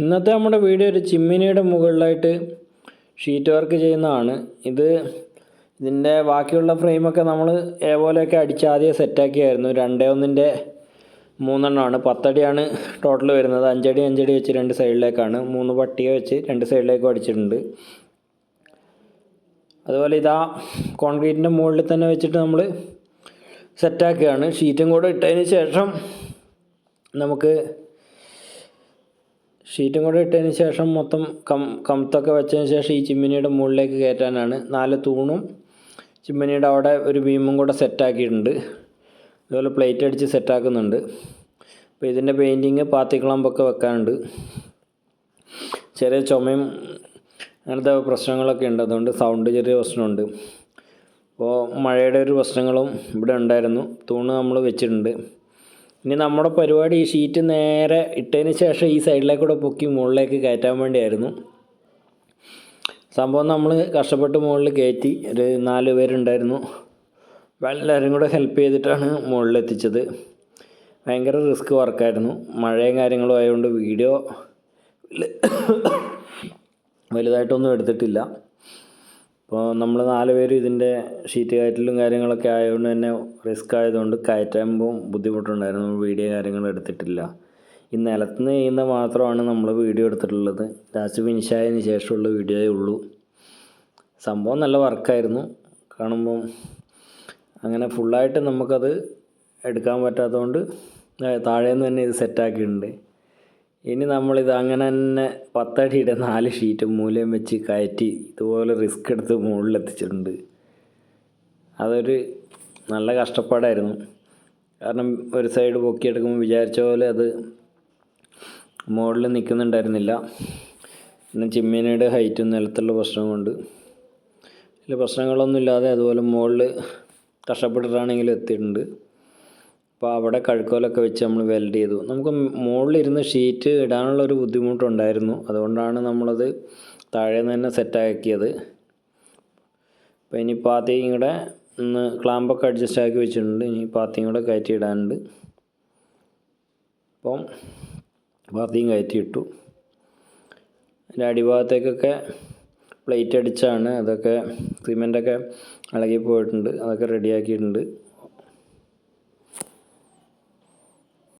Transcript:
ഇന്നത്തെ നമ്മുടെ വീഡിയോ ഒരു ചിമ്മിനിയുടെ മുകളിലായിട്ട് ഷീറ്റ് വർക്ക് ചെയ്യുന്നതാണ്. ഇത് ഇതിന്റെ ബാക്കിയുള്ള ഫ്രെയിമൊക്കെ നമ്മൾ ഏപോലെയൊക്കെ അടിച്ച് ആദ്യം സെറ്റാക്കിയായിരുന്നു രണ്ടേ ഒന്നിന്റെ മൂന്നെണ്ണമാണ്. പത്തടിയാണ് ടോട്ടൽ വരുന്നത്. അഞ്ചടി അഞ്ചടി വെച്ച് രണ്ട് സൈഡിലേക്കാണ് മൂന്ന് പട്ടിക വെച്ച് രണ്ട് സൈഡിലേക്കും അടിച്ചിട്ടുണ്ട്. അതുപോലെ ഇതാ കോൺക്രീറ്റിന്റെ മുകളിൽ തന്നെ വെച്ചിട്ട് നമ്മൾ സെറ്റാക്കുകയാണ് ഷീറ്റും കൂടെ ഇട്ടതിന് ശേഷം നമുക്ക് ഷീറ്റും കൂടെ ഇട്ടതിന് ശേഷം മൊത്തം കം കമത്തൊക്കെ വെച്ചതിന് ശേഷം ഈ ചിമ്മിനിയുടെ മുകളിലേക്ക് കയറ്റാനാണ്. നാല് തൂണും ചിമ്മിനിയുടെ അവിടെ ഒരു ബീമും കൂടെ സെറ്റാക്കിയിട്ടുണ്ട്. അതുപോലെ പ്ലേറ്റ് അടിച്ച് സെറ്റാക്കുന്നുണ്ട്. അപ്പോൾ ഇതിന്റെ പെയിന്റിങ് പാത്തിക്കുളമ്പൊക്കെ വെക്കാനുണ്ട്. ചെറിയ ചുമയും അങ്ങനത്തെ പ്രശ്നങ്ങളൊക്കെ ഉണ്ട്. അതുകൊണ്ട് സൗണ്ട് ചെറിയ പ്രശ്നമുണ്ട്. അപ്പോൾ മഴയുടെ ഒരു പ്രശ്നങ്ങളും ഇവിടെ ഉണ്ടായിരുന്നു. തൂണ് നമ്മൾ വെച്ചിട്ടുണ്ട്. ഇനി നമ്മുടെ പരിപാടി ഈ ഷീറ്റ് നേരെ ഇട്ടതിന് ശേഷം ഈ സൈഡിലേക്കൂടെ പൊക്കി മുകളിലേക്ക് കയറ്റാൻ വേണ്ടിയായിരുന്നു. സംഭവം നമ്മൾ കഷ്ടപ്പെട്ട് മുകളിൽ കയറ്റി ഒരു നാല് പേരുണ്ടായിരുന്നു. എല്ലാവരും കൂടെ ഹെൽപ്പ് ചെയ്തിട്ടാണ് മുകളിലെത്തിച്ചത് ഭയങ്കര റിസ്ക് വർക്കായിരുന്നു മഴയും കാര്യങ്ങളും ആയതുകൊണ്ട് വീഡിയോ വലുതായിട്ടൊന്നും എടുത്തിട്ടില്ല. അപ്പോൾ നമ്മൾ നാല് പേരും ഇതിന്റെ ഷീറ്റ് കയറ്റലും കാര്യങ്ങളൊക്കെ ആയതുകൊണ്ട് തന്നെ റിസ്ക് ആയതുകൊണ്ട് കയറ്റുമ്പോൾ ബുദ്ധിമുട്ടുണ്ടായിരുന്നു. വീഡിയോ കാര്യങ്ങൾ എടുത്തിട്ടില്ല. ഈ നിലത്തുനിന്ന് ചെയ്യുന്ന മാത്രമാണ് നമ്മൾ വീഡിയോ എടുത്തിട്ടുള്ളത്. ലാസ്റ്റ് ഫിനിഷ് ആയതിന് ശേഷമുള്ള വീഡിയോയേ ഉള്ളൂ. സംഭവം നല്ല വർക്കായിരുന്നു കാണുമ്പം അങ്ങനെ ഫുള്ളായിട്ട് നമുക്കത് എടുക്കാൻ പറ്റാത്തതുകൊണ്ട് താഴേന്ന് തന്നെ ഇത് സെറ്റാക്കിയിട്ടുണ്ട് ഇനി നമ്മളിത് അങ്ങനെ തന്നെ പത്തടിയുടെ നാല് ഷീറ്റ് മൂലം വെച്ച് കയറ്റി ഇതുപോലെ റിസ്ക് എടുത്ത് മുകളിലെത്തിച്ചിട്ടുണ്ട്. അതൊരു നല്ല കഷ്ടപ്പാടായിരുന്നു. കാരണം ഒരു സൈഡ് പൊക്കിയെടുക്കുമ്പോൾ വിചാരിച്ച പോലെ അത് മുകളിൽ നിൽക്കുന്നുണ്ടായിരുന്നില്ല പിന്നെ ചിമ്മിനിയുടെ ഹൈറ്റും നിലത്തുള്ള പ്രശ്നം കൊണ്ട്. വലിയ പ്രശ്നങ്ങളൊന്നുമില്ലാതെ അതുപോലെ മുകളിൽ കഷ്ടപ്പെട്ടിട്ടാണെങ്കിലും എത്തിയിട്ടുണ്ട്. അപ്പോൾ അവിടെ കഴുക്കോലൊക്കെ വെച്ച് നമ്മൾ വെൽഡ് ചെയ്തു. നമുക്ക് മുകളിലിരുന്ന് ഷീറ്റ് ഇടാനുള്ള ഒരു ബുദ്ധിമുട്ടുണ്ടായിരുന്നു. അതുകൊണ്ടാണ് നമ്മളത് താഴെ നിന്ന് തന്നെ സെറ്റാക്കിയത് അപ്പോൾ ഇനി പാത്തിയും കൂടെ ഒന്ന് ക്ലാമ്പൊക്കെ അഡ്ജസ്റ്റ് ആക്കി വെച്ചിട്ടുണ്ട്. ഇനി പാത്തിയും കൂടെ കയറ്റി ഇടാനുണ്ട്. അപ്പം പാത്തിയും കയറ്റി ഇട്ടു. അതിന്റെ അടിഭാഗത്തേക്കൊക്കെ പ്ലേറ്റ് അടിച്ചാണ്. അതൊക്കെ സിമെന്റൊക്കെ ഇളകി പോയിട്ടുണ്ട്. അതൊക്കെ റെഡിയാക്കിയിട്ടുണ്ട്